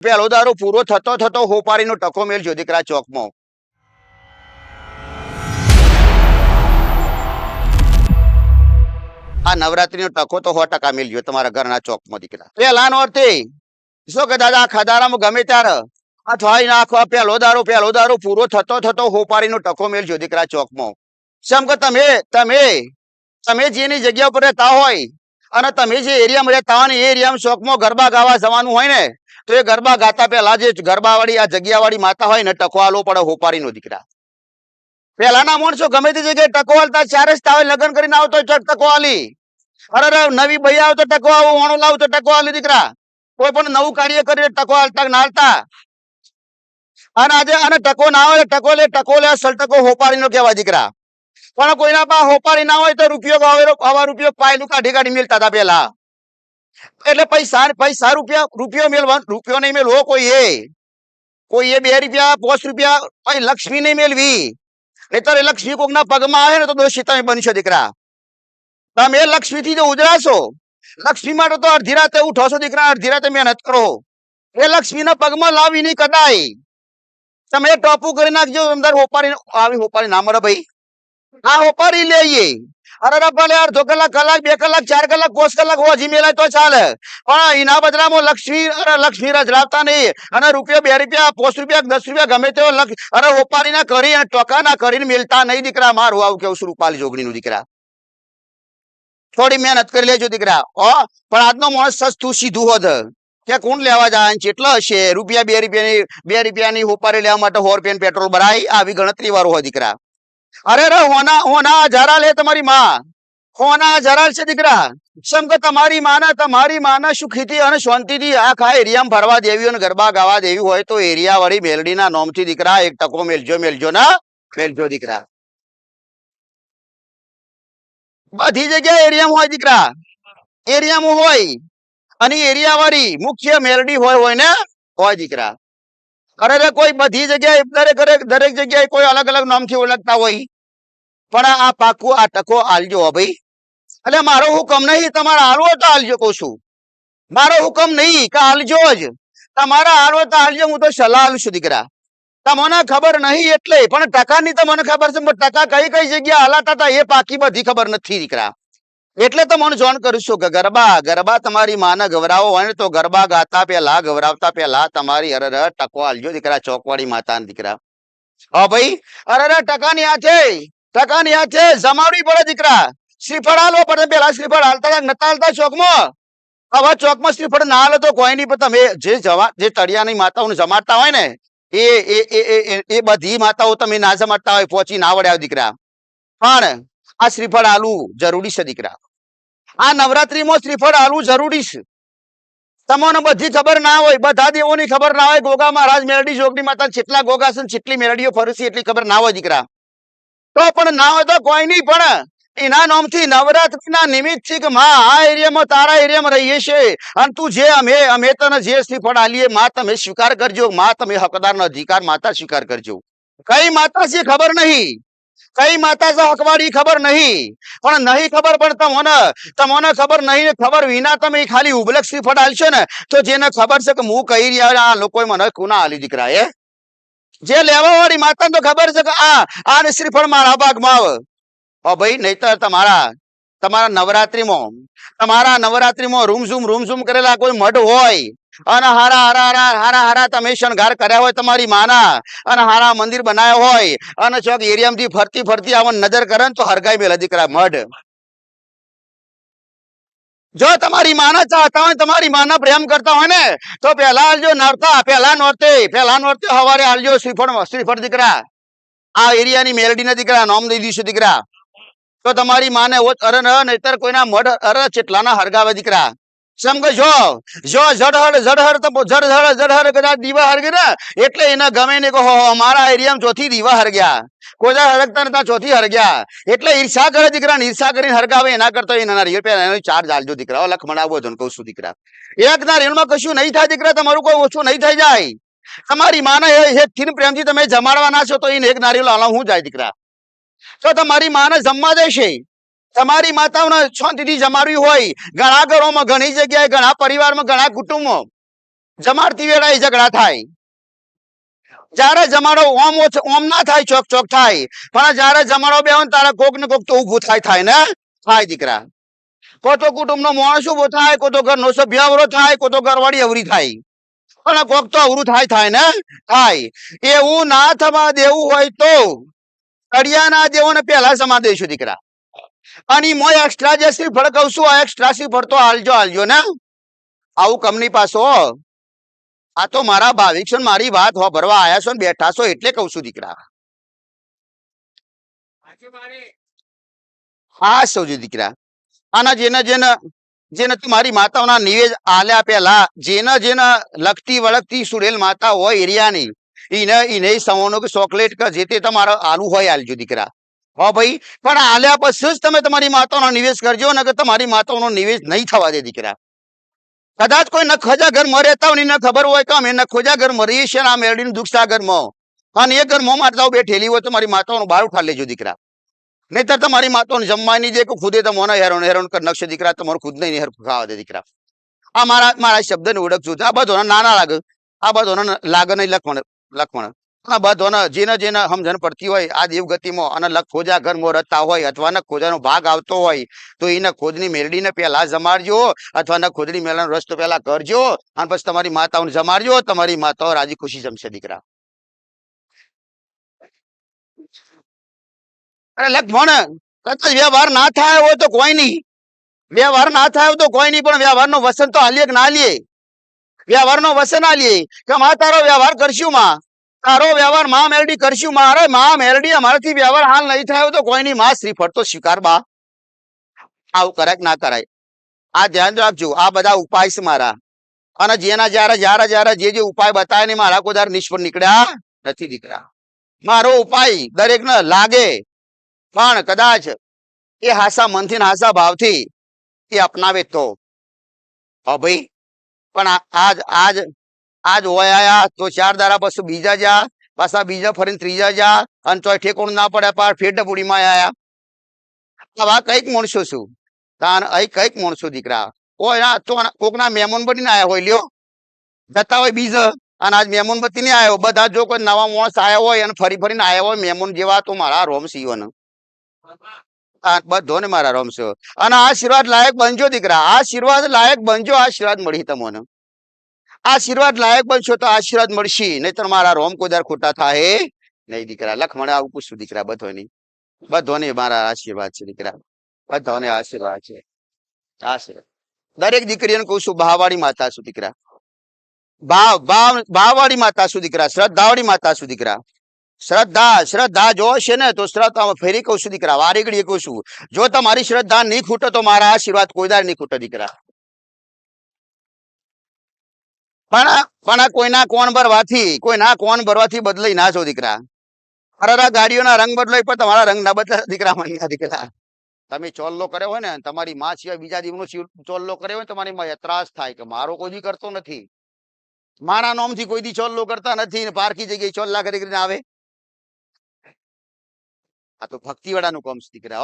પેલો દારો પૂરો થતો થતો હોપારીનો ટકો મેલજો જ્યોતિકરા ચોકમાં. આ નવરાત્રીનો ટકો તો સો ટકા મેલજો તમારા ઘરના ચોકમાં, દીકરા. પેલા નોરતે શું કે દાદા ખદારામાં ગમે ત્યારે? આ થોઈ નાખો, આ પેલો દારો પેલો દારો પૂરો થતો થતો હોપારીનો ટકો મેલજો દીકરા ચોકમાં. શેમ કે તમે તમે તમે જેની જગ્યા પર રહેતા હોય અને તમે જે એરિયામાં રહેતા હોય ને એ એરિયામાં ચોકમાં ગરબા ગાવા જવાનું હોય ને તો એ ગરબા ગાતા પહેલા જે ગરબાવાળી, આ જગ્યાવાળી માતા હોય ને ટકવાલો પડે હોપારીનો દીકરા. પહેલાના માણસો ગમે તે જગ્યાએ ટકવાલતા ચારે તાવે લગ્ન કરીને આવતો તો અરે નવી ભાઈ આવતો ટકવા આવો ઓણો લાવ તો ટકો દીકરા. કોઈ પણ નવું કાર્ય કરીને ટકવાલતા હાલતા કે અને આજે, અને ટકો ના હોય ટકો લે ટકો લે સલટકો હોપારીનો કહેવાય દીકરા. પણ કોઈના પાસે હોપારી ના હોય તો રૂપિયો આવા રૂપિયો પાયલું કાઢી કાઢી મેલતા હતા પેલા એટલે પૈસા પૈસા રૂપિયા, રૂપિયો મેળવા રૂપિયો નહીં મેળવો કોઈએ. કોઈએ બે રૂપિયા, પાંચ રૂપિયા અહીં લક્ષ્મી નહીં મેળવી. નહીતર એ લક્ષ્મી કોકના પગમાં આવે ને તો દોષી તમે બનશો દીકરા. તમે લક્ષ્મી થી જો ઉજરાશો લક્ષ્મી માટે તો અડધી રાતે ઉઠો છો દીકરા, અડધી રાતે મહેનત કરો. એ લક્ષ્મીના પગમાં લાવી નહીં કદાય તમે ટોપું કરી નાખજો, અંદર હોપારી, આવી હોપારી ના મળે ભાઈ. આ હોપારી લઈએ. અરે અરે ભલે અડધો કલાક કલાક બે કલાક ચાર કલાક પાંચ કલાક હોજી મેલાય તો ચાલે પણ એના બદલામાં લક્ષ્મી અરે લક્ષ્મી રજરાવતા નહીં અને રૂપિયા બે રૂપિયા પાંચ રૂપિયા દસ રૂપિયા ગમે તેવો લક્ષ અરે હોપારી ના કરી અને ટોકા ના કરીને મેલતા નહીં દીકરા મારું આવું કેવું છું રૂપાલી જોગણી નું દીકરા થોડી મહેનત કરી લેજો દીકરા ઓ પણ આજનો માણસ સસ્તું સીધું હોત કે કોણ લેવા જાય અને કેટલા હશે રૂપિયા બે રૂપિયાની બે રૂપિયાની હોપારી લેવા માટે સો રૂપિયાની પેટ્રોલ ભરાય આવી ગણતરી વાળું હોય દીકરા અરે રે હોના હોના જરાલ હે તમારી માં. હોના જરાલ છે દીકરા. સમ કે તમારી માના તમારી માના સુખીથી અને શાંતિથી આખા એરિયામાં ફરવા દેવી અને ગરબા ગાવા દેવી હોય તો એરિયા વાળી મેલડીના નોમથી દીકરા એક ટકો મેલજો મેલજો, ના? મેલજો દીકરા. બધી જગ્યાએ એરિયામાં હોય દીકરા. એરિયામાં હોય. અને એરિયા વાળી મુખ્ય મેલડી હોય હોય ને? હોય દીકરા. અરે રે કોઈ બધી જગ્યાએ દરેક દરેક દરેક જગ્યાએ કોઈ અલગ અલગ નામથી ઓળખતા હોય. પણ આ પાકું, આ ટકો આલજો હો ભાઈ. એટલે મારો હુકમ નહીં, તમારે હાલવો તો હાલજો કહું છું. મારો હુકમ નહીં કે હાલજો જ. તમારા હાલવો તો હાલજો હું તો સલાહ આલું છું દીકરા. તમને ખબર નહીં એટલે, પણ ટકાની તો મને ખબર છે, પણ ટકા કઈ કઈ જગ્યા હલાતા હતા એ પાકી બધી ખબર નથી દીકરા. એટલે તો મને જોન કરું છું કે ગરબા ગરબા તમારી માને ગવરાવો હોય તો ગરબા ગાતા પેલા ગવરાવતા પેલા તમારી અરર ટકો આલજો દીકરા ચોકવાડી માતા દીકરા. હા ભાઈ, અરર ટકાની આ છે ટકાની આ છે જમાડવી પડે દીકરા. શ્રીફળ હાલો પડે પેલા શ્રીફળ હાલતા નતા હાલતા ચોકમાં. હવે ચોકમાં શ્રીફળ ના હાલે તો કોઈ નહીં, પણ તમે જે જવા, જે તળિયાની માતાઓને જમાડતા હોય ને, એ- એ એ બધી માતાઓ તમે ના જમાડતા હોય પહોંચી ના વળ્યા દીકરા. પણ આ શ્રીફળ આલું જરૂરી છે, દીકરા. આ નવરાત્રીમાં શ્રીફળ આલું જરૂરી છે. તમને બધી ખબર ના હોય, બધા દેવોની ખબર ના હોય, ગોગા મહારાજ મેરડી જોગની માતા જેટલા ગોગા છે જેટલી મેરડીઓ ફરસી એટલી ખબર ના હોય, દીકરા. તો પણ ના હોય તો કોઈ નહીં, પણ એના નામથી નવરાત્રીના નિમિત્તથી કે માં આ એરિયામાં તારા એરિયામાં રહીએ છીએ અને તું જે અમે અમે તને જે શ્રીફળ આલીએ, માં તમે સ્વીકાર કરજો, માં તમે હકદારનો અધિકાર માતા સ્વીકાર કરજો. કઈ માતા છે ખબર નહીં. કઈ માતા છે હકવાડી ખબર નહીં. પણ નહીં ખબર પણ તમને તમને ખબર નહીં ખબર વિના તમે ખાલી ઉબલક શ્રીફળ આલશો ને, તો જેને ખબર છે કે હું કહી રહ્યા આ લોકોએ મને કુના હાલી દીકરા એ જે લેવા વાળી માતાને તો ખબર છે કે આ આ શ્રીફળ મારા ભાગમાં આવે. ઓ ભાઈ, નહીતર તમારા તમારા નવરાત્રીમાં તમારા નવરાત્રીમાં રૂમઝૂમ રૂમઝૂમ કરેલા કોઈ મઢ હોય અને હારા હારા હારા હારા હારા તમે શણગાર કર્યા હોય તમારી માના. અને હારા મંદિર બનાવ્યા હોય. અને ચોક એરિયામાંથી ફરતી ફરતી આવન નજર કરે તો હરગાઈ મેલા દીકરા મઢ. જો તમારી માના ચાહતા હોય તમારી માના પ્રેમ કરતા હોય ને, તો પેલા હાલજો નરતા પેલા નોરતે પેલા નોરતે સવારે હાલજો શ્રીફળ શ્રીફળ દીકરા. આ એરિયાની મેલડીના દીકરા, નામ દઈ દઈશું દીકરા. તો તમારી માને ઓત અરે ન, નહીતર કોઈના મઢ અર ચેટલાના હરગાવે દીકરા. સમજો જો જો જડહર ને ગમે ને એરિયામાં ચોથી દીવા હરગ્યા. કોઈ હરગતા ત્યાં ચોથી હરગ્યા. એટલે ઈર્ષા કરે દીકરા ને ઈર્ષા કરીને હરગાવે, એના કરતા એના પેલા એનો ચાર્જ આલજો દીકરા લખ મણાવો છો કહું દીકરા. એક નારિયેળમાં કશું નહીં થાય દીકરા, તમારું કોઈ ઓછું નહીં થઈ જાય. તમારી માને થીન પ્રેમથી તમે જમાડવાના છો, તો એને એક નારિયેલ આલા હું જાય દીકરા. તો તમારી માને જમવા દેશે. તમારી માતાઓને શાંતિથી જમાડવી હોય. ઘણા ઘરોમાં, ઘણી જગ્યાએ, ઘણા પરિવારમાં, ઘણા કુટુંબો જમાડતી વેળાએ ઝઘડા થાય. જ્યારે જમાડો ઓમ ઓમ ના થાય, ચોક ચોક થાય. પણ જયારે જમાડો બે તારે કોક ને કોક તો ઉભું થાય થાય ને? થાય દીકરા. કોતો કુટુંબ નો માણસ ઊભો થાય કોતો ઘર નો સભ્ય અવરો થાય કોતો ઘરવાળી અવરી થાય. પણ કોક તો અવરું થાય થાય ને? થાય. એવું ના થવા દેવું હોય તો કડિયા ના દેવો ને પહેલા સમા દઈશું દીકરા. અને મોય એક્સ્ટ્રા જે શ્રીફળ કહું છું આ એક્સ્ટ્રા શ્રીફળ તો હાલજો હાલજો ને? આવું કમની પાછો. આ તો મારા ભાવિક છો મારી વાત હો ભરવા આયા છો ને બેઠા છો એટલે કહું છું દીકરા. હા સૌજી દીકરા. આના જેને જેને જેને મારી માતાઓના નિવેદ આલ્યા પેલા જેને જેને લગતી વળગતી સુરેલ માતા હોય એરિયાની એને એને સવાનો કે ચોકલેટ કે જે તે તમારો આલુ હોય આલજો દીકરા. હો ભાઈ, પણ આલ્યા પછી જ તમે તમારી માતાનો નિવેશ કરજો, નકર તમારી માતાનો નિવેશ નહીં થવા દે દીકરા. કદાચ કોઈ નખોજા ખોજા ઘરમાં રહેતા હોય ખબર હોય કે અમે નખોજા ખોજા ઘર રહીએ છીએ આ મેળવીને દુઃખતા ઘરમાં અને એ ઘરમાં માતાઓ બેઠેલી હોય તો મારી માતાઓનું બહાર ઉઠાડી લેજો દીકરા. નહીતર તમારી માતાઓને જમવા નહીં દે કે ખુદે તમને હેરાન હેરાન કર નકશે દીકરા, તમારું ખુદ નહીં હેર ખાવા દે દીકરા. આ મારા મારા શબ્દને ઓળખજો. આ બધોને નાના લાગે, આ બધોને લાગે નહીં લખમણ આ બધોને જેને જેને સમજણ પડતી હોય, આ દેવગતિમાં અને ખોજા ઘરમાં રહેતા હોય, અથવા ખોજાનો ભાગ આવતો હોય, તો એને ખોજની મેરડીને પહેલા જમાડજો, અથવા ખોજની મેળાનો રસ્તો પહેલા કરજો, અને પછી તમારી માતાઓને જમાડજો, તમારી માતાઓ રાજી ખુશી જમશે, દીકરા. અરે લખમણ કદાચ વ્યવહાર ના થાય હોય તો કોઈ નહીં. વ્યવહાર ના થાય તો કોઈ નહીં, પણ વ્યવહારનો વસન તો હાલીએ કે ના લીએ વ્યવહારનો વસન હાલીએ? કે માં તારો વ્યવહાર કરશું માં? તારો વ્યવહાર મા મેરડી કરશું મારે, માં અમારાથી વ્યવહાર હાલ નહીં થયો તો કોઈ નહીં માં શ્રીફળ તો સ્વીકાર બા. આવું કરાય ના કરાય? આ ધ્યાન રાખજો, આ બધા ઉપાય છે મારા. અને જેના જ્યારે જ્યારે જ્યારે જે જે ઉપાય બતાવે ને મારા કોદાર નિષ્ફળ નીકળ્યા નથી દીકરા. મારો ઉપાય દરેકને લાગે, પણ કદાચ એ હાસા મનથી હાસા ભાવથી એ અપનાવે તો. ભાઈ, પણ આજ આજ આજ હોય આયા, તો ચાર દારા પછી બીજા જા પાછા બીજા ફરીને ત્રીજા જા અને તોય ઠેકોણ ના પડે પાર ફેટ પૂડીમાં આયા. આવા કંઈક માણસો છું. તાન અહીં કંઈક માણસો દીકરા. હોય તો કોકના મહેમાન બનીને આયા હોય, લ્યો. જતા હોય બીજા, અને આજ મહેમાન બતી ને આવ્યો બધા જો કોઈ નવા માણસ આવ્યા હોય, અને ફરી ફરીને આવ્યા હોય મહેમાન જેવા, તો મારા રોમ સીવન. બધો ને મારા રોમ છે અને આશીર્વાદ લાયક બનજો દીકરા. આશીર્વાદ લાયક બનજો, આશીર્વાદ મળી તમને. આશીર્વાદ લાયક બનશો તો આશીર્વાદ મળશે નહીતર મારા રોમ કોઈ દર ખોટા થાય નહીં દીકરા લખમણે આવું પૂછું દીકરા બધોની બધોને મારા આશીર્વાદ છે દીકરા બધાને આશીર્વાદ છે આશીર્વાદ દરેક દીકરીઓને કહું છું ભાવાળી માતા છું દીકરા ભાવ ભાવ ભાવવાળી માતા છું દીકરા શ્રદ્ધાવાળી માતા છું દીકરા શ્રદ્ધા શ્રદ્ધા જો હશે ને તો શ્રદ્ધા ફેરી કહું છું દીકરા વારી ઘડીએ કહું છું જો તમારી શ્રદ્ધા નહીં ખૂટે તો મારા આશીર્વાદ કોઈ દાડ નહીં ખૂટે દીકરા પણ પણ કોઈના કોણ ભરવાથી કોઈના કોણ ભરવાથી બદલાઈ ના છો દીકરા. અરે ગાડીઓના રંગ બદલાય પણ તમારા રંગ ના બદલા દીકરા મને દીકરા તમે ચોલ્લો કર્યો હોય ને, તમારી માં સિવાય બીજા દીવનો ચોલ્લો કર્યો હોય તમારી માં ત્રાસ થાય કે મારો કોઈ દી કરતો નથી. મારા નોમથી કોઈ દી ચોલ્લો કરતા નથી ને પારકી જગ્યાએ ચોલ્લા કરી કરીને આવે. આ તો ભક્તિ વાળાનું કામ છે દીકરા,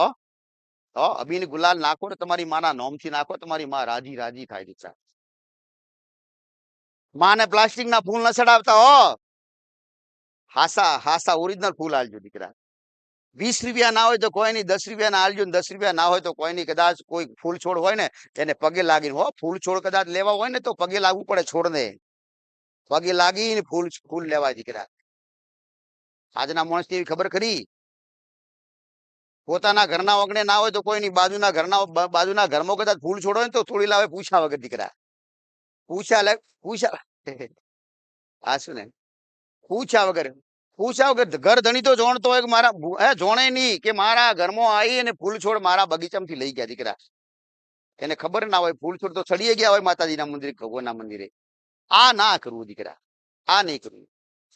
હો. અભિન ગુલાલ નાખો ને, તમારી માના નોમથી નાખો, તમારી માં રાજી રાજી થાય દીકરા. માને પ્લાસ્ટિક ના ફૂલ ન ચડાવતા હો. હાસા હાસા ઓરિજિનલ ફૂલ આલજો દીકરા. વીસ રૂપિયા ના હોય તો કોઈ નહીં દસ રૂપિયા ના આલજો ને દસ રૂપિયા ના હોય તો કોઈ નહીં કદાચ કોઈ ફૂલ છોડ હોય ને એને પગે લાગીને, હો, ફૂલ છોડ કદાચ લેવા હોય ને તો પગે લાગવું પડે છોડને. પગે લાગીને ફૂલ ફૂલ લેવા દીકરા. આજના માણસ એવી ખબર ખરી? પોતાના ઘરના ઓગણે ના હોય તો કોઈ નહીં બાજુના ઘરના, બાજુના ઘરમાં કદાચ ફૂલ છોડ હોય ને તો થોડી લાવે પૂછા વગર દીકરા. પૂછા પૂછા આ શું ને? પૂછ્યા વગર પૂછ્યા વગર ઘર ધણી તો જોણતો હોય કે મારા હે, જોણે નહીં કે મારા ઘરમાં આવી અને ફૂલ છોડ મારા બગીચામાંથી લઈ ગયા દીકરા. એને ખબર ના હોય ફૂલ છોડ તો ચડીએ ગયા હોય માતાજીના મંદિરે, ભગવાનના મંદિરે. આ ના કરવું દીકરા, આ નહીં કરવું.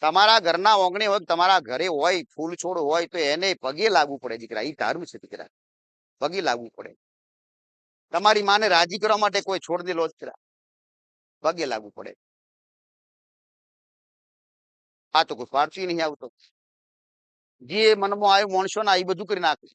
તમારા ઘરના ઓગણે હોય તમારા ઘરે હોય ફૂલ છોડ હોય તો એને પગે લાગવું પડે દીકરા એ ધારું છે દીકરા. પગે લાગવું પડે. તમારી માને રાજી કરવા માટે કોઈ છોડ દેલો જ પગે લાગવું પડે. આ તો કોઈ પારસી નહીં આવતો. જે મનમાં આવ્યું માણસો ના એ બધું કરી નાખે.